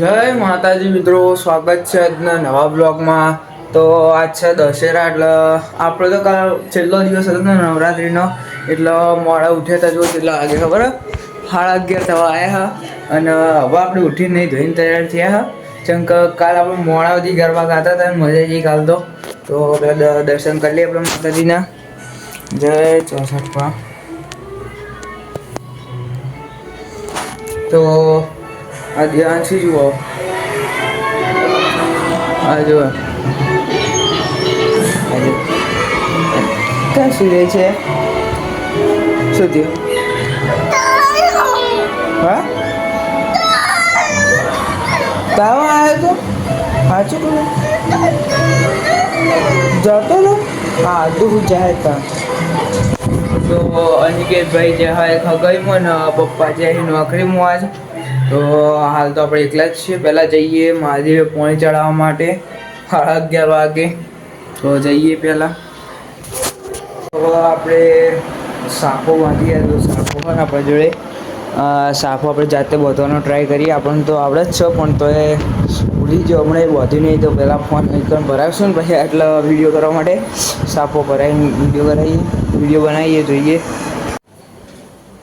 જય માતાજી મિત્રો, સ્વાગત છે આજના નવા બ્લોગમાં. તો આજ છે દશેરા, એટલે આપણો તો કાલ છેલ્લો દિવસ હતો ને નવરાત્રિનો, એટલે મોડા ઉઠ્યા હતા જો કેટલા વાગે, ખબર? સાડા અગિયાર થવા આવ્યા હા. અને હવે આપણે ઉઠીને નહીં ધોઈને તૈયાર થયા હા. જેમ કે કાલ આપણે મોડા સુધી ગરબા ગાતા હતા મજા આવી કાલ તો. તો આપણે દર્શન કરી લઈએ આપણે માતાજીના. જય ચોસઠમાં તો આ ધ્યાનથી જુઓ. આ જુઓ. ક્યાં સુઈ છે? થયું? હા? તાવ આવ્યો તો? સાચું કહું જતો લો હા, દૂર જાય તા. તો અનિકેતભાઈ જે હા ખગાઈમાં મને? પપ્પા જે નોકરી મુવા આજ તો હાલ તો આપણે એકલા જ છીએ. પહેલાં જઈએ મહાદેવે પોણી ચડાવવા માટે સાડા અગિયાર વાગે. તો જઈએ પહેલાં. તો આપણે સાફો બાંધીએ. તો સાફો પણ આપણા જોડે. સાફો આપણે જાતે બાંધવાનો ટ્રાય કરીએ. આપણને તો આવડે જ છે, પણ તો એ ભૂલી જો હમણાં એ બાંધ્યું નહીં, તો પહેલાં ફોન એકદમ ભરાવશું ને પછી આટલા વીડિયો કરવા માટે? સાફો ભરાવીને વીડિયો કરાવીએ વીડિયો બનાવીએ, જોઈએ.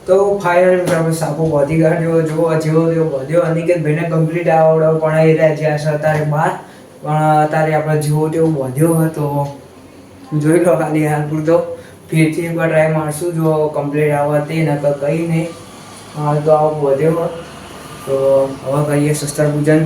તો ફાઇનલ આપણે સાપો વધી કાઢ્યો જો જેવો તેવો વધ્યો. અનિકેત ભાઈને કમ્પ્લીટ આવડો પણ એ રહ્યા જ્યાં છે અત્યારે બહાર પણ અત્યારે આપણે જેવો તેવો વધ્યો હતો. જોઈ લો ખાલી હાલ પૂરતો. ફેરથી એકવાર ટ્રાય મારશું, જો કમ્પ્લીટ આવે તે, નકર કંઈ નહીં. હાલ તો આવો વધ્યો. તો હવે કરીએ શસ્ત્ર પૂજન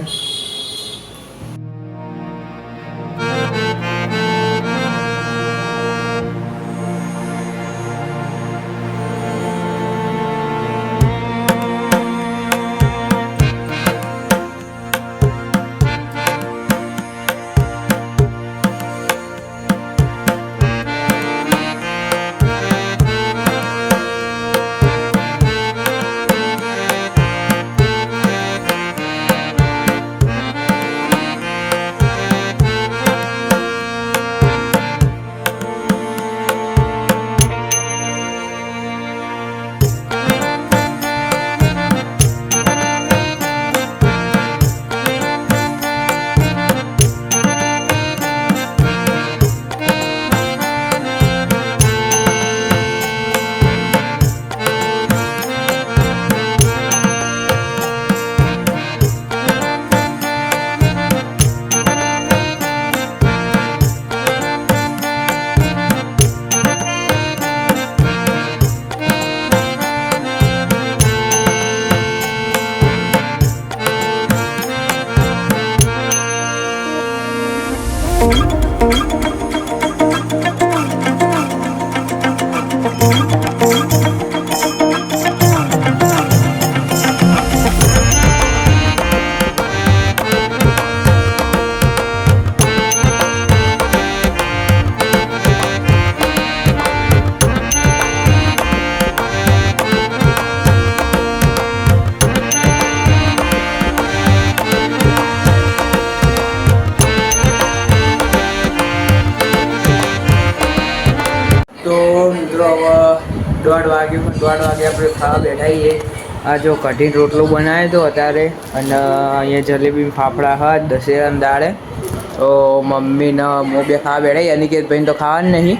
તો દોઢ વાગે દોઢ વાગે આપણે ખાવા બેઠાઈએ. આ જો કઢીને રોટલો બનાવ્યો હતો અત્યારે, અને અહીંયા જલેબી, ફાફડા હત દશેરા દાળે તો મમ્મી ને હું બે ખાવા કે ભાઈ તો ખાવાનું નહીં.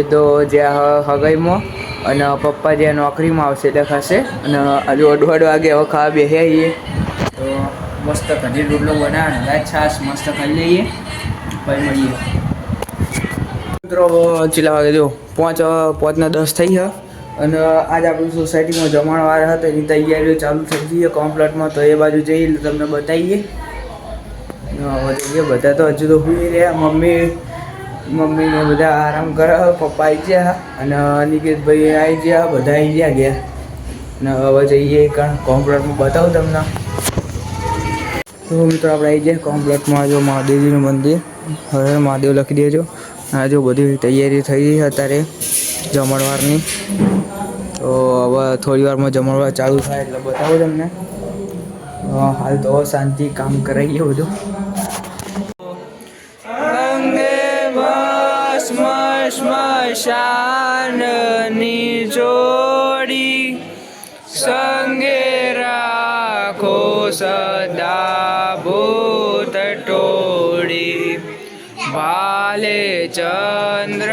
એ તો જ્યાં હગાઈમાં, અને પપ્પા જે નોકરીમાં આવશે એટલે ખાશે. અને હજુ દોઢ વાગે હવે ખાવા બેસ્યા છીએ. તો મસ્ત કઢી રોટલો બનાવે છાશ મસ્ત ખાઈ લઈએ. પછી મળીએ. મિત્રો ચીલા વાગે જો પાંચ પાંચના દસ થઈ છે અને આજ આપણી સોસાયટીમાં જમણવાર હતા, એની તૈયારીઓ ચાલુ થઈ ગઈ છે કોમ્પ્લેટમાં. તો એ બાજુ જઈએ તમને બતાવીએ. જઈએ, બધા તો હજુ તો સુઈ રહ્યા. મમ્મી, મમ્મીને બધા આરામ કરે પપ્પા આવી ગયા અને અનિકેતભાઈ આવી ગયા, બધા આવી ગયા ગયા અને હવે જઈએ કારણ કોમ્પ્લેટમાં, બતાવું તમને. તો મિત્રો આપણે આવી જાય કોમ્પ્લેટમાં જો મહાદેવજીનું મંદિર. હવે મહાદેવ લખી દેજો. આ જો બધી તૈયારી થઈ ગઈ અત્યારે. જમણવારની. તો હવે થોડી વારમાં જમણવાર ચાલુ થાય એટલે બતાવું તમને. હાલ તો શાંતિ કામ કરાવીએ બધું. સ્મશાનની જોડી. સંગે રાખો સદા ભૂત ટોડી ભાલે ચંદ્ર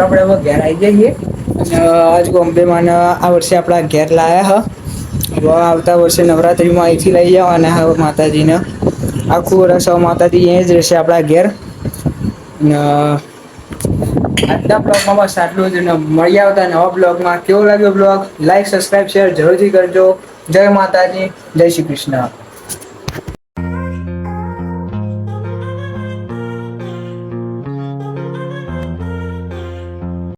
મિત્રો, આપણે હવે ઘેર આવી જઈએ. અને આજ ગોમ્બેમાં આ વર્ષે આપણા ઘેર લાયા હ. હવે આવતા વર્ષે નવરાત્રિમાં અહીંથી લઈ જાઓ અને હવે માતાજીને. આખું વર્ષ હવે માતાજી અહીં જ રહેશે આપણા ઘેર. આજના બ્લોગમાં બસ આટલું જ. મળી આવતા નવા બ્લોગમાં. કેવો લાગ્યો બ્લોગ? લાઈક, સબસ્ક્રાઈબ, શેર જરૂરથી કરજો. જય માતાજી. જય શ્રી કૃષ્ણ.